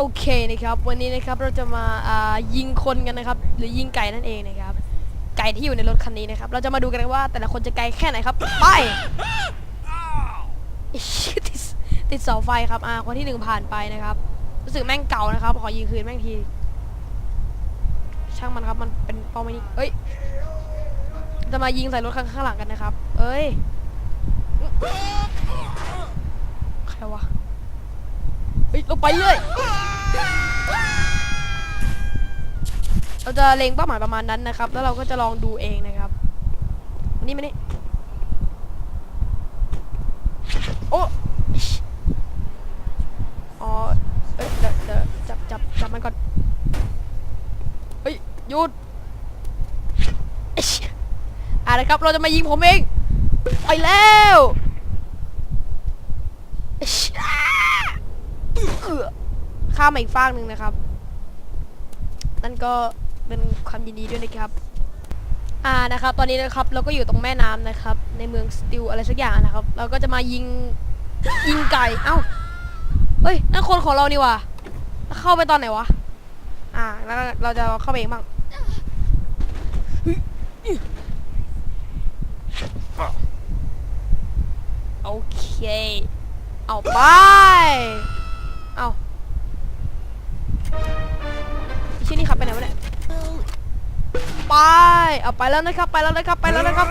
โอเคนะครับ วันนี้นะครับเราจะมาอ่ายิงคนกันนะครับ หรือยิงไก่นั่นเองนะครับ ไก่ที่อยู่ในรถคันนี้นะครับ เราจะมาดูกันว่าแต่ละคนจะไกลแค่ไหนครับ ไปอิ๊ยติดติดเสาไฟครับอ่าคนที่หนึ่งผ่านไปนะครับ รู้สึกแม่งเก่านะครับ ขอยิงคืนแม่งที ช่างมันครับมันเป็นเป้าไม่นี่เอ้ย จะมายิงใส่รถข้างข้างหลังกันนะครับ เอ้ย ใครวะเฮ้ยลงไปเลย เราจะเล็งเป้าหมายประมาณนั้นนะครับ แล้วเราก็จะลองดูเองนะครับมานี่มานี่โอ้อ๋อเอ้ยเดี๋ยวเดี๋ยวจับจับจับมันก่อน เฮ้ยหยุดอะนะครับ เราจะมายิงผมเอง ไปแล้วเออ ข้ามมาอีกฟากหนึ่งนะครับ นั่นก็เป็นความยินดีด้วยนะครับ อ่านะครับ ตอนนี้นะครับเราก็อยู่ตรงแม่น้ำนะครับ ในเมืองสติลอะไรสักอย่างนะครับ เราก็จะมายิงยิงไก่ เอ้าเฮ้ยนั่นคนของเรานี่ว่ะเข้าไปตอนไหนวะ อ่า แล้วเราจะเข้าไปเองบ้างโอเค เอาไป เอาไปแล้วนะครับ ไปแล้วนะครับ ไปแล้วนะครับ